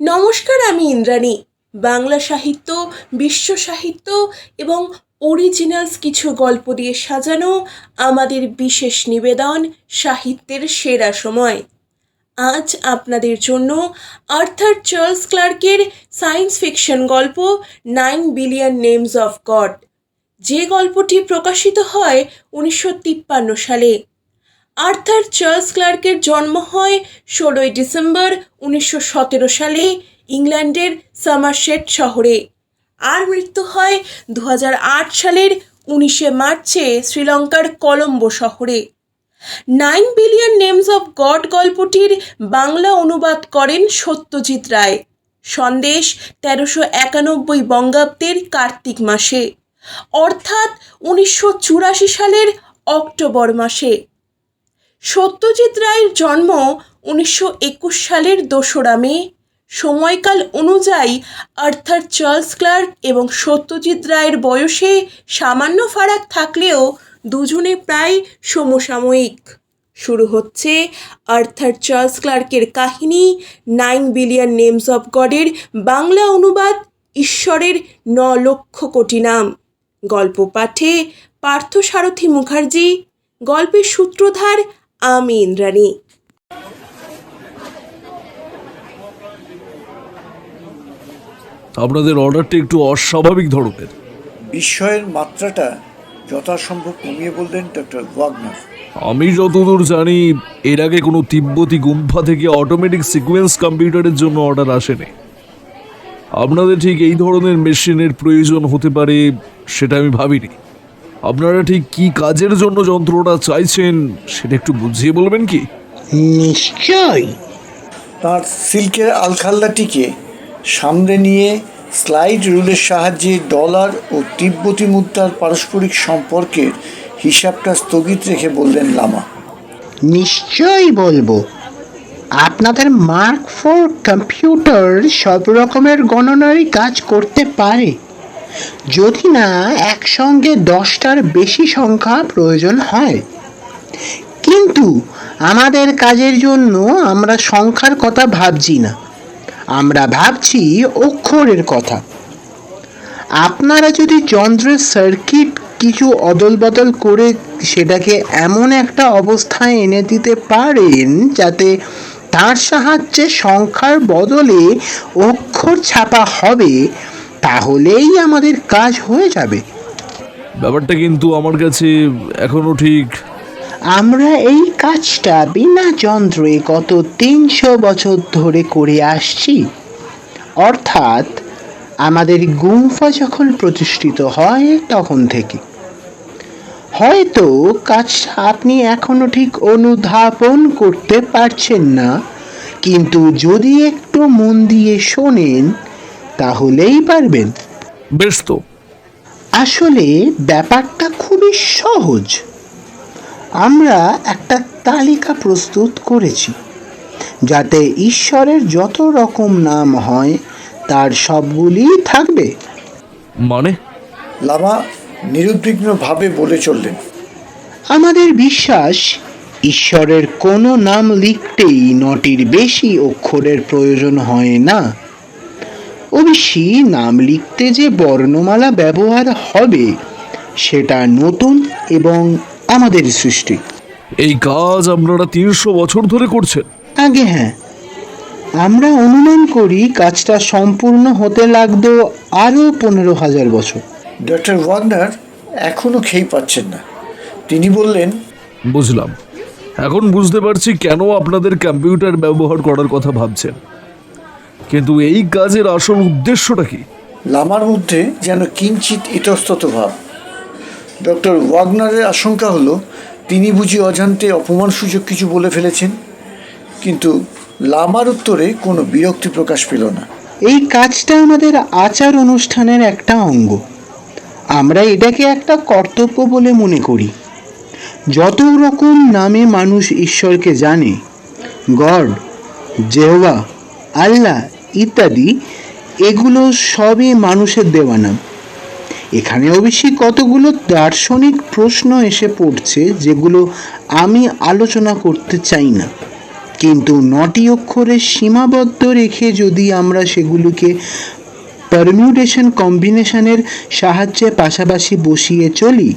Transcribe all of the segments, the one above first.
নমস্কার, আমি ইন্দ্রাণী। বাংলা সাহিত্য, বিশ্ব সাহিত্য এবং অরিজিনালস কিছু গল্প দিয়ে সাজানো আমাদের বিশেষ নিবেদন সাহিত্যের সেরা সময়। আজ আপনাদের জন্য আর্থার চার্লস ক্লার্কের সায়েন্স ফিকশন গল্প nine billion names of God. যে গল্পটি প্রকাশিত হয় উনিশশো তিপ্পান্ন সালে। আর্থার চার্লস ক্লার্কের জন্ম হয় ষোলোই ডিসেম্বর উনিশশো সতেরো সালে ইংল্যান্ডের সামারশেট শহরে। আর মৃত্যু হয় দু সালের উনিশে মার্চে শ্রীলঙ্কার কলম্বো শহরে। Nine billion names of God গল্পটির বাংলা অনুবাদ করেন সত্যজিৎ রায়। সন্দেশ তেরোশো একানব্বই বঙ্গাব্দের কার্তিক মাসে। অর্থাৎ উনিশশো চুরাশি সালের অক্টোবর মাসে। সত্যজিৎ রায়ের জন্ম উনিশশো একুশ সালের দোসরা মে। সময়কাল অনুযায়ী আর্থার চার্লস ক্লার্ক এবং সত্যজিৎ রায়ের বয়সে সামান্য ফারাক থাকলেও দুজনে প্রায় সমসাময়িক। শুরু হচ্ছে আর্থার চার্লস ক্লার্কের কাহিনী নাইন বিলিয়ন নেমস অফ গডের বাংলা অনুবাদ ঈশ্বরের ন লক্ষ কোটি নাম। গল্প পাঠে পার্থসারথী মুখার্জি, গল্পের সূত্রধার আমি ইন্দ্রাণী আপনাদের অর্ডারটা একটু অস্বাভাবিক ধরনের। বিস্ময়ের মাত্রাটা যথাসম্ভব কমিয়ে বললেন ডক্টর ওয়াগনার। আমি যতদূর জানি এর আগে কোনো তিব্বতি গুম্ফা থেকে অটোমেটিক সিকোয়েন্স কম্পিউটারের জন্য অর্ডার আসেনি। আপনাদের ঠিক এই ধরনের মেশিনের প্রয়োজন হতে পারে সেটা আমি ভাবিনি। আপনারা ঠিক কি কাজের জন্য যন্ত্রটা চাইছেন সেটা একটু বুঝিয়ে বলবেন কি? নিশ্চয় তার সিল্কের আলখাল্লাটিকে সামনে নিয়ে স্লাইড রুলের সাহায্যে ডলার ও তিব্বতী মুদ্রার পারস্পরিক সম্পর্কের হিসাবটা স্থগিত রেখে বললেন লামা। নিশ্চয়ই বলব। আপনাদের মার্ক ফোর কম্পিউটার সব রকমের গণনারই কাজ করতে পারে। যদি না একসঙ্গে দশটার বেশি সংখ্যা প্রয়োজন হয়। কিন্তু আমাদের কাজের জন্য আমরা সংখ্যার কথা ভাবছি না। আমরা ভাবছি অক্ষরের কথা। আপনারা যদি যন্ত্রের সার্কিট কিছু অদল বদল করে সেটাকে এমন একটা অবস্থায় এনে দিতে পারেন যাতে তার সাহায্যে সংখ্যার বদলে অক্ষর ছাপা হবে তাহলেই আমাদের কাজ হয়ে যাবে। ব্যাপারটা কিন্তু আমার কাছে এখনও ঠিক। আমরা এই কাজটা বিনা যন্ত্রে গত তিনশো বছর ধরে করে আসছি। অর্থাৎ আমাদের গুম্ফা যখন প্রতিষ্ঠিত হয় তখন থেকে। হয়তো কাজটা আপনি এখনও ঠিক অনুধাবন করতে পারছেন না কিন্তু যদি একটু মন দিয়ে শোনেন তাহলেই পারবেন। বেশ তো। আসলে ব্যাপারটা খুবই সহজ। আমরা একটা তালিকা প্রস্তুত করেছি যাতে ঈশ্বরের যত রকম নাম হয় তার সবগুলি থাকবে। মানে? লামা নিরুদ্বিগ্নভাবে বলে চললেন। আমাদের বিশ্বাস ঈশ্বরের কোনো নাম লিখতেই নটির বেশি অক্ষরের প্রয়োজন হয় না। অবশ্যই নাম লিখতে যে বর্ণমালা ব্যবহার হবে সেটা নতুন এবং আমাদের সৃষ্টি। এই কাজ আপনারা তিনশো বছর ধরে করছেন। আগে হ্যাঁ আমরা অনুমান করি কাজটা সম্পূর্ণ হতে লাগতো আরও পনেরো হাজার বছর। ডক্টর ওয়াগনার এখনও খেই পাচ্ছেন না। তিনি বললেন বুঝলাম। এখন বুঝতে পারছি কেন আপনাদের কম্পিউটার ব্যবহার করার কথা ভাবছেন। কিন্তু এই কাজের আসল উদ্দেশ্যটা কি? লামার মধ্যে যেন কিঞ্চিত ইতস্তত ভাব। ডক্টর ওয়াগনারের আশঙ্কা হলো তিনি বুঝি অজান্তে অপমানসূচক কিছু বলে ফেলেছেন কিন্তু লামার উত্তরে কোনো বিরক্তি প্রকাশ পেল না। এই কাজটা আমাদের আচার অনুষ্ঠানের একটা অঙ্গ। আমরা এটাকে একটা কর্তব্য বলে মনে করি। যত রকম নামে মানুষ ঈশ্বরকে জানে গড জেহবা আল্লাহ ইত্যাদি, এগুলো সবই মানুষের দেওয়া নাম এখানে অবশ্যই কতগুলো দার্শনিক প্রশ্ন এসে পড়ছে যেগুলো আমি আলোচনা করতে চাই না। কিন্তু নটি অক্ষরের সীমাবদ্ধ রেখে যদি আমরা সেগুলোকে পারমিউটেশন কম্বিনেশনের সাহায্যে পাশাপাশি বসিয়ে চলি,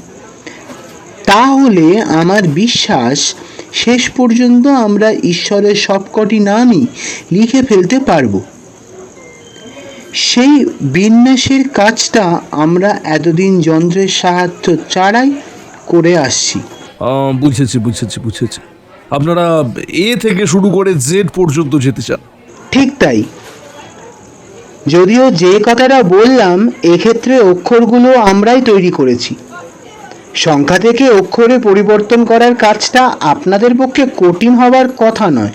তাহলে আমার বিশ্বাস শেষ পর্যন্ত আমরা ঈশ্বরের সবকটি নামই লিখে ফেলতে পারব। সেই বিন্যাসের কাজটা আমরা এতদিন যন্ত্রের সাহায্য ছাড়াই করে আসছি। বুঝেছি বুঝেছি বুঝেছি। আপনারা এ থেকে শুরু করে জেড পর্যন্ত যেতে চান? ঠিক তাই। যদিও যে কথাটা বললাম এক্ষেত্রে অক্ষরগুলো আমরাই তৈরি করেছি। সংখ্যা থেকে অক্ষরে পরিবর্তন করার কাজটা আপনাদের পক্ষে কঠিন হওয়ার কথা নয়।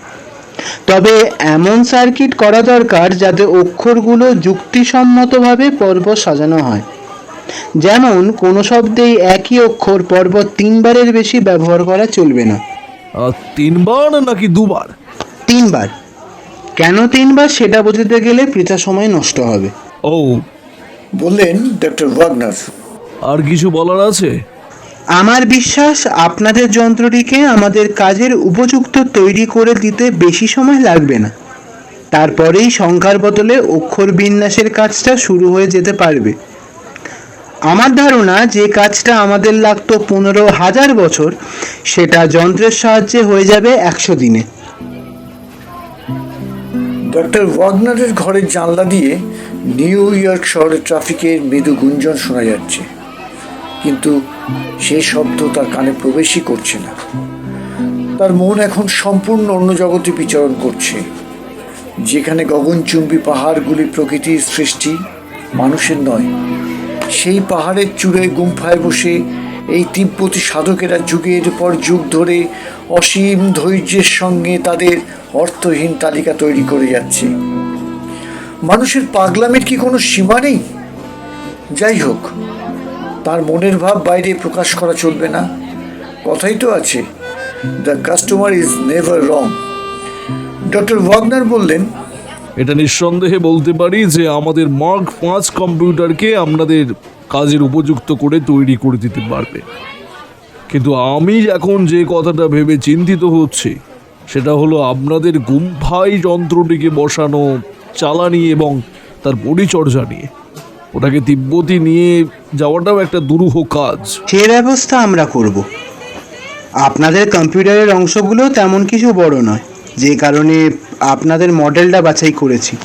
তবে এমন সার্কিট করা দরকার যাতে অক্ষরগুলো যুক্তিসম্মতভাবে পরপর সাজানো হয়। যেমন কোনো শব্দেই একই অক্ষর পরপর তিনবারের বেশি ব্যবহার করা চলবে না। তিনবার নাকি দুবার? তিনবার। কেন তিনবার সেটা বোঝাতে গেলে পৃথা সময় নষ্ট হবে। ও। বললেন ডক্টর ওয়াগনার। আর কিছু বলার আছে? আমার বিশ্বাস, আপনাদের যন্ত্রটিকে আমাদের কাজের উপযুক্ত তৈরি করে দিতে বেশি সময় লাগবে না। তারপরেই সংখ্যার বদলে অক্ষর বিন্যাসের কাজটা শুরু হয়ে যেতে পারবে। আমার ধারণা, যে কাজটা আমাদের লাগতো পনেরো হাজার বছর, সেটা যন্ত্রের সাহায্যে হয়ে যাবে একশো দিনে। ডক্টর ওয়াগনারের ঘরের জানলা দিয়ে নিউ ইয়র্ক শহরের ট্রাফিকের মৃদু গুঞ্জন শোনা যাচ্ছে। কিন্তু সেই শব্দ তার কানে প্রবেশই করছে না। তার মন এখন সম্পূর্ণ অন্য জগতে বিচরণ করছে, যেখানে গগনচুম্বী পাহাড়গুলি প্রকৃতির সৃষ্টি, মানুষের নয়। সেই পাহাড়ের চূড়ে গুম্ফায় বসে এই তিব্বতী সাধকেরা যুগের পর যুগ ধরে অসীম ধৈর্যের সঙ্গে তাদের অর্থহীন তালিকা তৈরি করে যাচ্ছে। মানুষের পাগলামের কি কোনো সীমা নেই? যাই হোক তার মনের ভাব বাইরে প্রকাশ করা চলবে না। কথাই তো আছে the customer is never wrong doctor Wagner বললেন, এটা নিঃসন্দেহে বলতে পারি যে আমাদের মার্ক পাঁচ কম্পিউটারকে আপনাদের কাজের উপযুক্ত করে তৈরি করে দিতে পারবে। কিন্তু আমি এখন যে কথাটা ভেবে চিন্তিত হচ্ছি, সেটা হলো আপনাদের গুম্ফাই যন্ত্রটিকে বসানো, চালানি এবং তার পরিচর্যা নিয়ে। ওটাকে তিব্বতী নিয়ে যাওয়াটাও একটা দুরূহ কাজ। সে ব্যবস্থা আমরা করব। আপনাদের কম্পিউটারের অংশগুলো তেমন কিছু বড় নয়। যে কারণে আপনাদের মডেলটা বাছাই করেছি।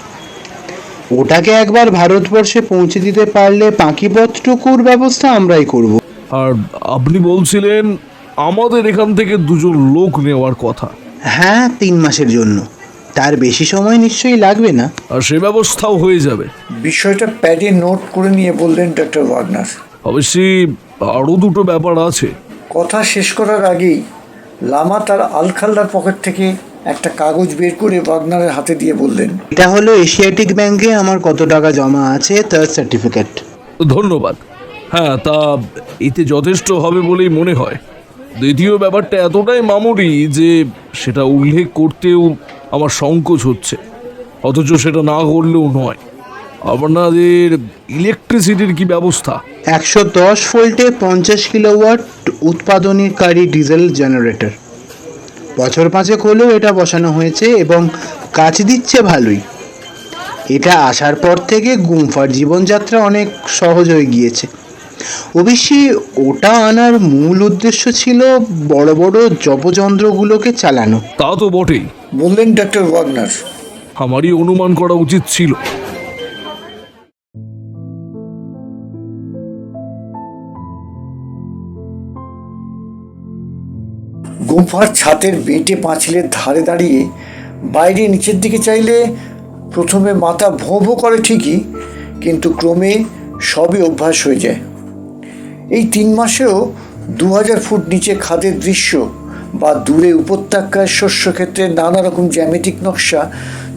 ওটাকে একবার ভারতবর্ষে পৌঁছে দিতে পারলে বাকিপত্রকুর ব্যবস্থা আমরাই করব। আর আপনি বলছিলেন আমাদের এখান থেকে দুজন লোক নেওয়ার কথা। হ্যাঁ তিন মাসের জন্য। তার বেশি সময় নিশ্চয়ই লাগবে না। আর সে ব্যবস্থাও হয়ে যাবে। বিষয়টা প্যাডে নোট করে নিয়ে বললেন ডক্টর ওয়াগনার অবশ্যই আরও দুটো ব্যাপার আছে। কথা শেষ করার আগেই লামা তার আলখাল্লার পকেট থেকে একটা কাগজ বের করে ওয়াগনারের হাতে দিয়ে বললেন এটা হলো এশিয়াটিক ব্যাংকে আমার কত টাকা জমা আছে তার সার্টিফিকেট ধন্যবাদ। হ্যাঁ তা এতে যথেষ্ট হবে বলেই মনে হয়। দ্বিতীয় ব্যাপারটা এতটাই মামুরি যে সেটা উল্লেখ করতেও আমার সংকোচ হচ্ছে। অথচ সেটা না করলেও নয়। আপনাদের ইলেকট্রিসিটির কি ব্যবস্থা? একশো দশ ভোল্টে পঞ্চাশ কিলোওয়াট উৎপাদনকারী ডিজেল জেনারেটর। বছর পাঁচেক হলেও এটা বসানো হয়েছে এবং কাজ দিচ্ছে ভালোই। এটা আসার পর থেকে গুম্ফার জীবনযাত্রা অনেক সহজ হয়ে গিয়েছে। অবশ্যই ওটা আনার মূল উদ্দেশ্য ছিল বড় বড় জপযন্ত্রগুলোকে চালানো। তা তো বটেই। বললেন ডক্টর ওয়াগনার। আমারই অনুমান করা উচিত ছিল। গুম্ফার ছাতের বেটে পাঁচিলের ধারে দাঁড়িয়ে বাইরে নিচের দিকে চাইলে প্রথমে মাথা ভোঁ ভোঁ করে ঠিকই কিন্তু ক্রমে সবই অভ্যাস হয়ে যায়। এই তিন মাসেও দু হাজার ফুট নিচে খাদের দৃশ্য বা দূরে উপত্যকার শস্যক্ষেত্রের নানা রকম জ্যামিতিক নকশা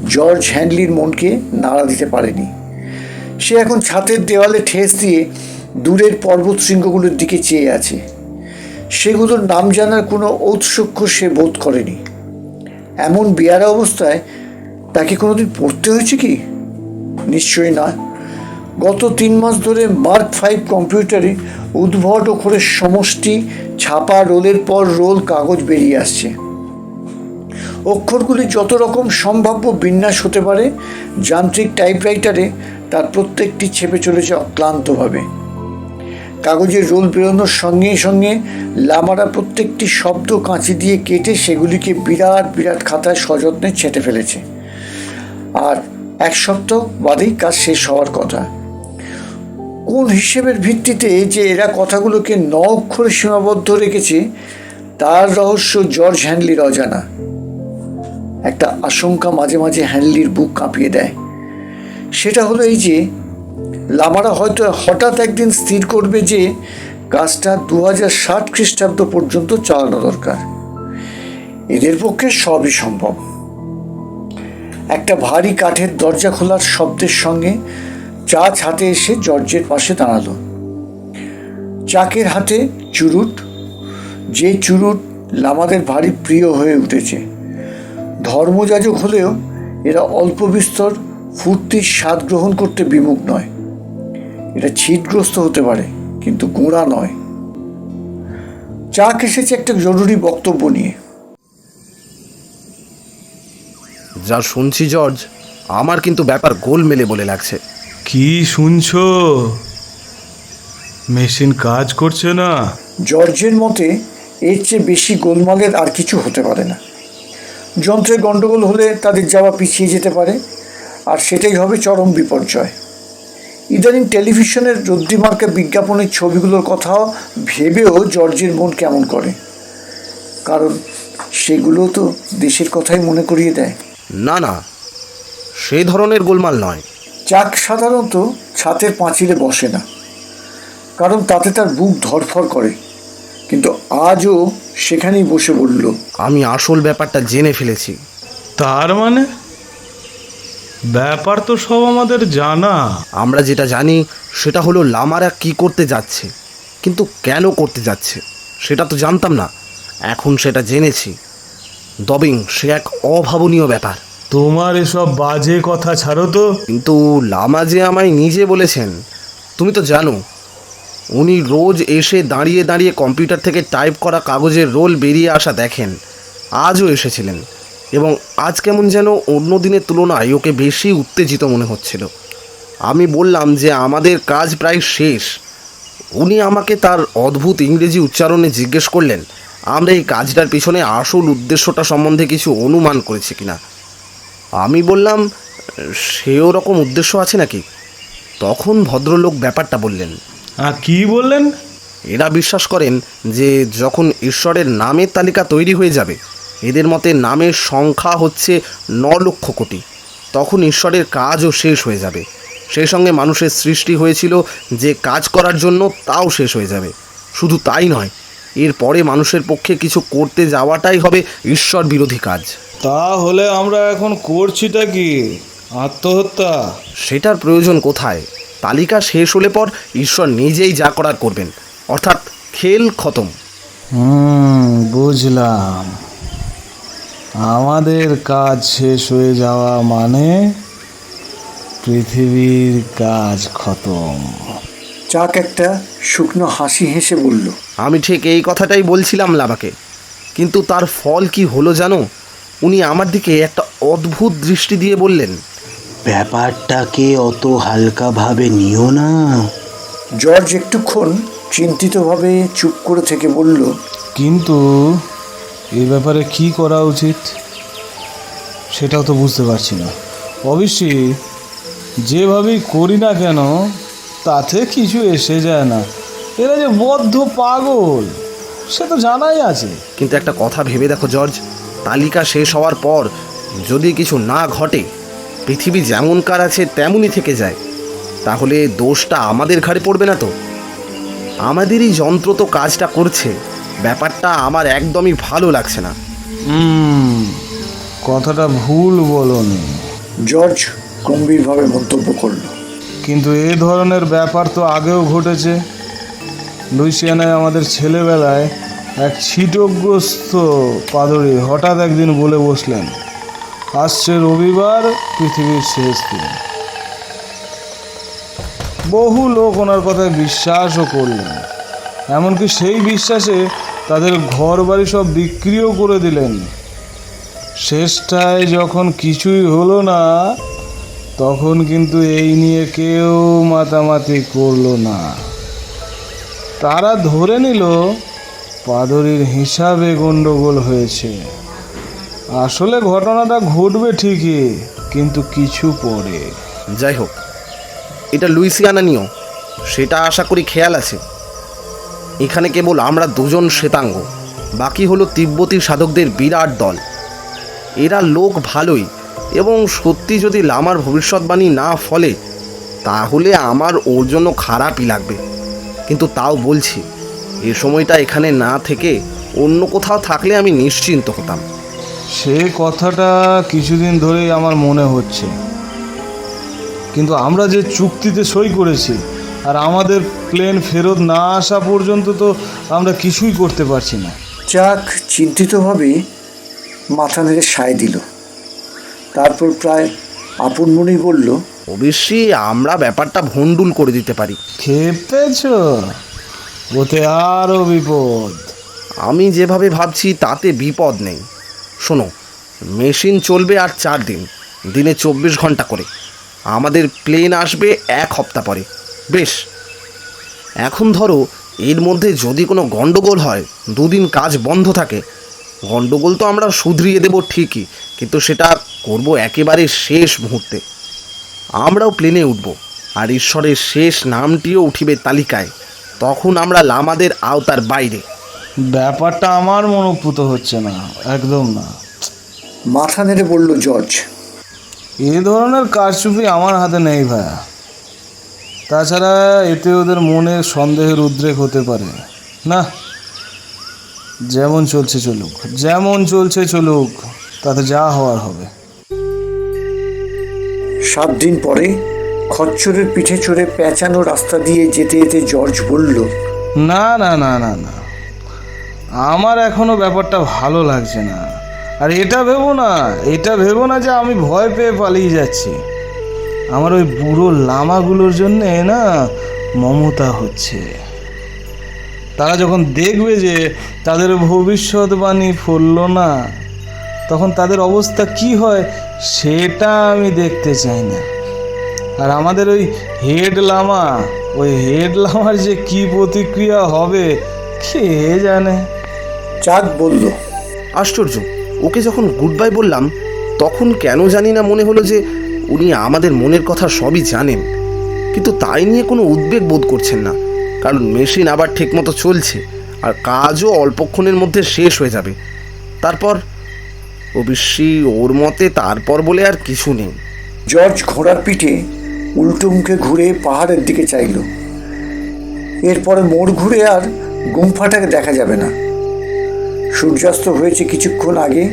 জর্জ হ্যান্ডলির মনকে নাড়া দিতে পারেনি। সে এখন ছাতের দেওয়ালে ঠেস দিয়ে দূরের পর্বত শৃঙ্গগুলোর দিকে চেয়ে আছে। সেগুলোর নাম জানার কোনো ঔৎসুক্য সে বোধ করেনি। এমন বেয়ারা অবস্থায় তাকে কোনোদিন পড়তে হয়েছে কি? নিশ্চয়ই নয় গত তিন মাস ধরে মার্ক ফাইভ কম্পিউটারে উদ্ভট অক্ষরের সমষ্টি, ছাপা রোলের পর রোল কাগজ বেরিয়ে আসছে। অক্ষরগুলি যত রকম সম্ভাব্য বিন্যাস হতে পারে, যান্ত্রিক টাইপরাইটারে তার প্রত্যেকটি ছেপে চলেছে অক্লান্তভাবে কাগজের রোল বেরোনোর সঙ্গে সঙ্গে লামারা প্রত্যেকটি শব্দ কাঁচি দিয়ে কেটে সেগুলিকে বিরাট বিরাট খাতায় সযত্নে ছেঁটে ফেলেছে। আর এক সপ্তাহ বাদেই কাজ শেষ হওয়ার কথা। কোন হিসেবের ভিত্তিতে যে এরা কথাগুলোকে ন অক্ষরে সীমাবদ্ধ রেখেছে, তার রহস্য জর্জ হ্যানলির অজানা। একটা আশঙ্কা মাঝে মাঝে হ্যান্ডলির বুক কাঁপিয়ে দেয়। সেটা হলো এই যে, লামারা হয়তো হঠাৎ একদিন স্থির করবে যে, কাজটা দু হাজার ষাট খ্রিস্টাব্দ পর্যন্ত চালানো দরকার। এদের পক্ষে সবই সম্ভব। একটা ভারী কাঠের দরজা খোলার শব্দের সঙ্গে চাচ হাতে এসে জর্জের পাশে দাঁড়াল। চাকের হাতে চুরুট, যে চুরুট লামাদের ভারী প্রিয় হয়ে উঠেছে। ধর্মযাজক হলেও এরা অল্প বিস্তর ফুর্তির স্বাদ গ্রহণ করতে বিমুখ নয়। এটা ছিটগ্রস্ত হতে পারে, কিন্তু গোঁড়া নয়। চাক এসেছে একটা জরুরি বক্তব্য নিয়ে। যা শুনছি জর্জ, আমার কিন্তু ব্যাপার গোলমেলে বলে লাগছে। কি শুনছো? মেশিন কাজ করছে না। জর্জের মতে এর চেয়ে বেশি গোলমালের আর কিছু হতে পারে না। যন্ত্রের গণ্ডগোল হলে তাদের যাওয়া পিছিয়ে যেতে পারে আর সেটাই হবে চরম বিপর্যয়। ইদানিং টেলিভিশনের রদ্রিমার্কা বিজ্ঞাপনের ছবিগুলোর কথা ভেবেও জর্জের মন কেমন করে। কারণ সেগুলো তো দেশের কথাই মনে করিয়ে দেয়। না না সেই ধরনের গোলমাল নয়। চাক সাধারণত ছাতের পাঁচিলে বসে না কারণ তাতে তার বুক ধরফর করে। কিন্তু আজও সেখানেই বসে বলল আমি আসল ব্যাপারটা জেনে ফেলেছি। তার মানে? ব্যাপার তো সব আমাদের জানা। আমরা যেটা জানি সেটা হলো লামারা কি করতে যাচ্ছে কিন্তু কেন করতে যাচ্ছে সেটা তো জানতাম না। এখন সেটা জেনেছি। দবিং সে এক অভাবনীয় ব্যাপার। তোমার এসব বাজে কথা ছাড়ো তো। কিন্তু লামা যে আমায় নিজে বলেছেন, তুমি তো জানো, উনি রোজ এসে দাঁড়িয়ে দাঁড়িয়ে কম্পিউটার থেকে টাইপ করা কাগজের রোল বেরিয়ে আসা দেখেন, আজও এসেছিলেন, এবং আজ কেমন যেন অন্য দিনের তুলনায় ওকে বেশি উত্তেজিত মনে হচ্ছিল। আমি বললাম যে আমাদের কাজ প্রায় শেষ, উনি আমাকে তার অদ্ভুত ইংরেজি উচ্চারণে জিজ্ঞেস করলেন, আমরা এই কাজটার পিছনে আসল উদ্দেশ্যটা সম্বন্ধে কিছু অনুমান করেছি কিনা। আমি বললাম সে ওরকম উদ্দেশ্য আছে নাকি? তখন ভদ্রলোক ব্যাপারটা বললেন। আর কি বললেন? এরা বিশ্বাস করেন যে যখন ঈশ্বরের নামের তালিকা তৈরি হয়ে যাবে এদের মতে নামের সংখ্যা হচ্ছে ন লক্ষ কোটি। তখন ঈশ্বরের কাজও শেষ হয়ে যাবে। সেই সঙ্গে মানুষের সৃষ্টি হয়েছিল যে কাজ করার জন্য তাও শেষ হয়ে যাবে। শুধু তাই নয় এরপরে মানুষের পক্ষে কিছু করতে যাওয়াটাই হবে ঈশ্বর বিরোধী কাজ। তাহলে আমরা এখন করছিটা কি? আত্মহত্যা? সেটার প্রয়োজন কোথায়? তালিকা শেষ হলে পর ঈশ্বর নিজেই যা করার করবেন। অর্থাৎ খেল খতম। হুম বুঝলাম। আমাদের কাজ শেষ হয়ে যাওয়া মানে পৃথিবীর কাজ খতম। চাক একটা শুকনো হাসি হেসে বলল আমি ঠিক এই কথাটাই বলছিলাম লাবাকে। কিন্তু তার ফল কি হলো জানো? উনি আমার দিকে একটা অদ্ভুত দৃষ্টি দিয়ে বললেন ব্যাপারটাকে অত হালকাভাবে নিও না। জর্জ একটুক্ষণ চিন্তিতভাবে চুপ করে থেকে বলল কিন্তু এই ব্যাপারে কি করা উচিত সেটাও তো বুঝতে পারছি না। অবশ্যই যেভাবেই করি না কেন তাতে কিছু এসে যায় না। এরা যে বদ্ধ পাগল সে তো জানাই আছে। কিন্তু একটা কথা ভেবে দেখো জর্জ তালিকা শেষ হওয়ার পর যদি কিছু না ঘটে পৃথিবী যেমনকার আছে তেমনই থেকে যায়। তাহলে দোষটা আমাদের ঘাড়ে পড়বে না তো? আমাদেরই যন্ত্র তো কাজটা করছে। ব্যাপারটা আমার একদমই ভালো লাগছে না। হুম কথাটা ভুল বলনি। জর্জ গম্ভীরভাবে মন্তব্য করল। কিন্তু এ ধরনের ব্যাপার তো আগেও ঘটেছে। লুইসিয়ানায় আমাদের ছেলেবেলায় এক ছিটগ্রস্ত পাদরি হঠাৎ একদিন বলে বসলেন, আসছে রবিবার পৃথিবীর শেষ দিন। বহু লোক ওনার কথায় বিশ্বাসও করলেন, এমনকি সেই বিশ্বাসে তাদের ঘর বাড়ি সব বিক্রিও করে দিলেন। শেষটায় যখন কিছুই হলো না, তখন কিন্তু এই নিয়ে কেউ মাতামাতি করল না। তারা ধরে নিল পাদরির হিসাবে গন্ডগোল হয়েছে। আসলে ঘটনাটা ঘটবে ঠিকই, কিন্তু কিছু পরে। যাই হোক, এটা লুইসিয়ানা নিও সেটা আশা করি খেয়াল আছে। এখানে কেবল আমরা দুজন শ্বেতাঙ্গ, বাকি হলো তিব্বতী সাধকদের বিরাট দল। এরা লোক ভালোই, এবং সত্যি যদি লামার ভবিষ্যৎবাণী না ফলে, তাহলে আমার ওর জন্য খারাপই লাগবে। কিন্তু তাও বলছি এ সময়টা এখানে না থেকে অন্য কোথাও থাকলে আমি নিশ্চিন্ত হতাম। সে কথাটা কিছুদিন ধরেই আমার মনে হচ্ছে। কিন্তু আমরা যে চুক্তিতে সই করেছি আর আমাদের প্লেন ফেরত না আসা পর্যন্ত তো আমরা কিছুই করতে পারছি না। চাক চিন্তিতভাবে মাথা নেড়ে সায় দিল। তারপর প্রায় আপন মনেই বলল অবশ্যই আমরা ব্যাপারটা ভণ্ডুল করে দিতে পারি। খেপেছ? ওতে আরও বিপদ। আমি যেভাবে ভাবছি, তাতে বিপদ নেই। শোনো, মেশিন চলবে আর চার দিন, দিনে চব্বিশ ঘণ্টা করে। আমাদের প্লেন আসবে এক সপ্তাহ পরে। বেশ, এখন ধরো, এর মধ্যে যদি কোনো গণ্ডগোল হয়, দুদিন কাজ বন্ধ থাকে। গণ্ডগোল তো আমরা শুধরিয়ে দেব ঠিকই, কিন্তু সেটা করব একেবারে শেষ মুহূর্তে। আমরাও প্লেনে উঠব, আর ঈশ্বরের শেষ নামটিও উঠিবে তালিকায়। তখন আমরা লামাদের আওতার বাইরে। ব্যাপারটা আমার মনোপুত হচ্ছে না একদম না। মাথা নেড়ে বলল জর্জ। এ ধরনের কারচুপি আমার হাতে নেই ভাইয়া তাছাড়া এতে ওদের মনে সন্দেহের উদ্রেক হতে পারে। না যেমন চলছে চলুক যেমন চলছে চলুক তাতে যা হওয়ার হবে। সাত দিন পরে খচ্চরের পিঠে চড়ে পেঁচানো রাস্তা দিয়ে যেতে যেতে জর্জ বলল, না না না না না। আমার এখনও ব্যাপারটা ভালো লাগছে না। আর এটা ভেবো না, এটা ভেবো না যে আমি ভয় পেয়ে পালিয়ে যাচ্ছি। আমার ওই বুড়ো লামাগুলোর জন্যে না মমতা হচ্ছে। তারা যখন দেখবে যে তাদের ভবিষ্যৎবাণী ফলল না, তখন তাদের অবস্থা কি হয় সেটা আমি দেখতে চাই না। আর আমাদের ওই হেড লামা ওই হেড লামার যে কি প্রতিক্রিয়া হবে কে জানে? চাক বলল আশ্চর্য ওকে যখন গুড বাই বললাম তখন কেন জানি না মনে হলো যে উনি আমাদের মনের কথা সবই জানেন। কিন্তু তাই নিয়ে কোনো উদ্বেগ বোধ করছেন না কারণ মেশিন আবার ঠিকমতো চলছে আর কাজও অল্পক্ষণের মধ্যে শেষ হয়ে যাবে। তারপর অবশ্যই ওর মতে তারপর বলে আর কিছু নেই। জর্জ ঘোড়ার পিঠে উল্টো মুখে ঘুরে পাহাড়ের দিকে চাইল। এরপরে মোড় ঘুরে আর গুম্ফাটাকে দেখা যাবে না। সূর্যাস্ত হয়েছে কিছুক্ষণ আগে।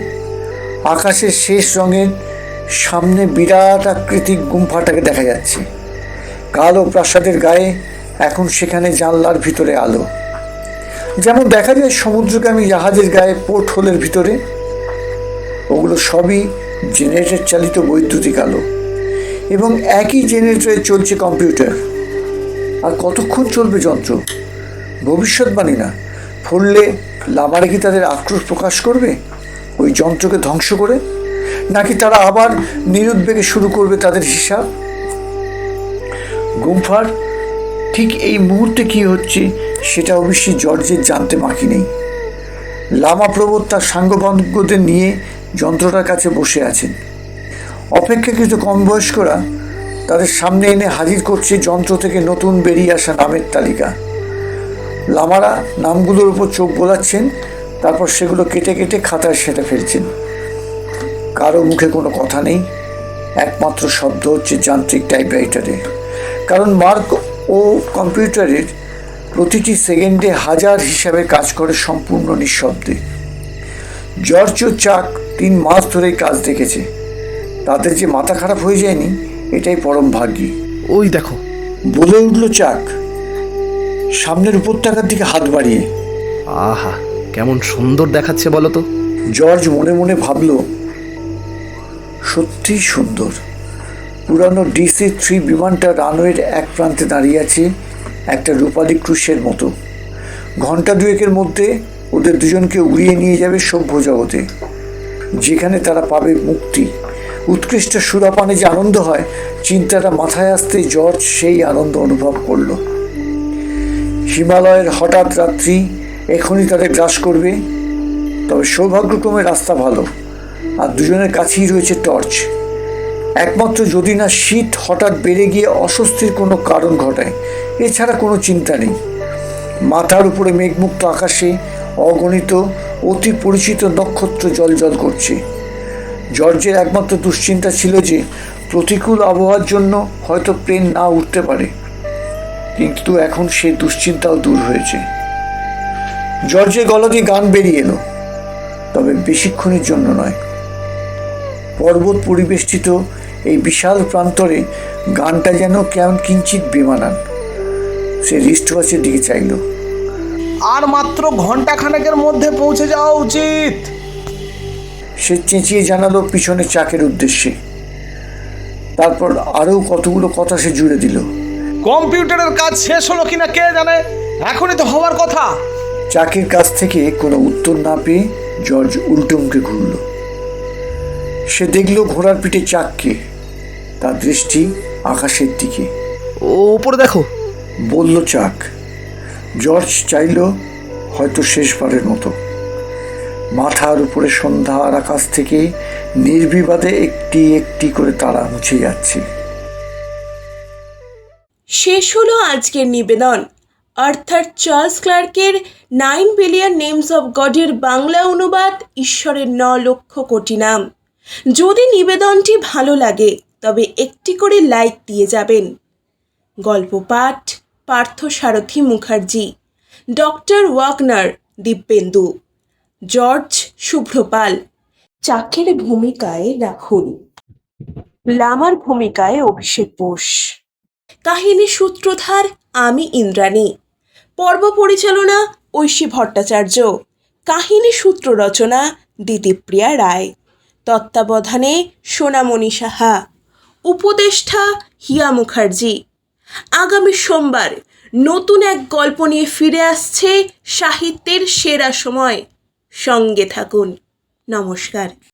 আকাশের শেষ রঙের সামনে বিরাট আকৃতিক গুম্ফাটাকে দেখা যাচ্ছে। কালো প্রাসাদের গায়ে এখন সেখানে জানলার ভিতরে আলো। যেমন দেখা যায় সমুদ্রগামী জাহাজের গায়ে পোর্ট হোলের ভিতরে। ওগুলো সবই জেনারেটর চালিত বৈদ্যুতিক আলো। এবং একই জেনারেটরে চলছে কম্পিউটার আর কতক্ষণ চলবে যন্ত্র? ভবিষ্যৎবাণী না। ফললে লামারে কি তাদের আক্রোশ প্রকাশ করবে? ওই যন্ত্রকে ধ্বংস করে? নাকি তারা আবার নিরুদ্বেগে শুরু করবে তাদের হিসাব? গুম্ফার ঠিক এই মুহূর্তে কি হচ্ছে সেটা অবশ্যই জর্জের জানতে বাকি নেই। লামা প্রবোধ তার সাঙ্গপাঙ্গদের নিয়ে যন্ত্রটার কাছে বসে আছেন। অপেক্ষাকৃত কম বয়স্করা তাদের সামনে এনে হাজির করছে যন্ত্র থেকে নতুন বেরিয়ে আসা নামের তালিকা। লামারা নামগুলোর উপর চোখ বোলাচ্ছেন, তারপর সেগুলো কেটে কেটে খাতায় সেটে ফেলছেন। কারও মুখে কোনো কথা নেই, একমাত্র শব্দ হচ্ছে যান্ত্রিক টাইপরাইটারে কারণ মার্ক ও কম্পিউটারের প্রতিটি সেকেন্ডে হাজার হিসাবে কাজ করে সম্পূর্ণ নিঃশব্দে। জর্জ চাক তিন মাস ধরেই কাজ দেখেছে। তাদের যে মাথা খারাপ হয়ে যায়নি এটাই পরম ভাগ্যী। ওই দেখো। বলে উঠল চাক। সামনের উপত্যকার দিকে হাত বাড়িয়ে। আহা কেমন সুন্দর দেখাচ্ছে বলো তো। জর্জ মনে মনে ভাবল সত্যিই সুন্দর। পুরানো ডিসি থ্রি বিমানটা রানওয়ের এক প্রান্তে দাঁড়িয়ে আছে একটা রূপালী ক্রুশের মতো। ঘণ্টা দুয়েকের মধ্যে ওদের দুজনকে উড়িয়ে নিয়ে যাবে সভ্য জগতে যেখানে তারা পাবে মুক্তি। উৎকৃষ্ট সুরাপানে যে আনন্দ হয়, চিন্তাটা মাথায় আসতে জর্জ সেই আনন্দ অনুভব করল। হিমালয়ের হঠাৎ রাত্রি এখনই তাদের গ্রাস করবে, তবে সৌভাগ্যক্রমে রাস্তা ভালো, আর দুজনের কাছেই রয়েছে টর্চ। একমাত্র যদি না শীত হঠাৎ বেড়ে গিয়ে অস্বস্তির কোনো কারণ ঘটায়, এছাড়া কোনো চিন্তা নেই। মাথার উপরে মেঘমুক্ত আকাশে অগণিত অতি পরিচিত নক্ষত্র জলজল করছে। জর্জের একমাত্র দুশ্চিন্তা ছিল যে প্রতিকূল আবহাওয়ার জন্য হয়তো প্লেন না উঠতে পারে। কিন্তু এখন সে দুশ্চিন্তাও দূর হয়েছে। জর্জের গলা দিয়ে গান বেরিয়ে এলো, তবে বেশিক্ষণের জন্য নয়। পর্বত পরিবেষ্টিত এই বিশাল প্রান্তরে গানটা যেন কেমন কিঞ্চিত বেমানান। সে রিস্ট ওয়াচের দিকে চাইলো। আর মাত্র ঘণ্টা খানেকের মধ্যে পৌঁছে যাওয়া উচিত। সে চেঁচিয়ে জানালো পিছনে চাকের উদ্দেশ্যে। তারপর আরও কতগুলো কথা সে জুড়ে দিল। কম্পিউটারের কাজ শেষ হলো কিনা কে জানে? এখনই তো হওয়ার কথা। চাকের কাছ থেকে কোনো উত্তর না পেয়ে জর্জ উল্টো মুখে ঘুরল। সে দেখল ঘোড়ার পিঠে চাককে। তার দৃষ্টি আকাশের দিকে। ও উপরে দেখো। বলল চাক। জর্জ চাইল হয়তো শেষবারের মতো। মাথার উপরে সন্ধ্যা সন্ধ্যার আকাশ থেকে নির্বিবাদে একটি একটি করে তারা মুছে যাচ্ছে। শেষ হলো আজকের নিবেদন। অর্থাৎ চার্লস ক্লার্কের নাইন বিলিয়ন নেমস অব গডের বাংলা অনুবাদ ঈশ্বরের ন লক্ষ কোটি নাম। যদি নিবেদনটি ভালো লাগে, তবে একটি করে লাইক দিয়ে যাবেন। গল্প পাঠ, Partha Sarathi Mukherjee, doctor Wagner Dibyendu. George Shubhrapal চাকের ভূমিকায় রাহুল লামার ভূমিকায় অভিষেক বোস। কাহিনী সূত্রধার আমি ইন্দ্রাণী। পর্ব পরিচালনা ঐশী ভট্টাচার্য। কাহিনী সূত্র রচনা দিতিপ্রিয়া রায়। তত্ত্বাবধানে সোনামণি সাহা। উপদেষ্টা হিয়া মুখার্জি। আগামী সোমবার নতুন এক গল্প নিয়ে ফিরে আসছে সাহিত্যের সেরা সময়। সঙ্গে থাকুন। নমস্কার।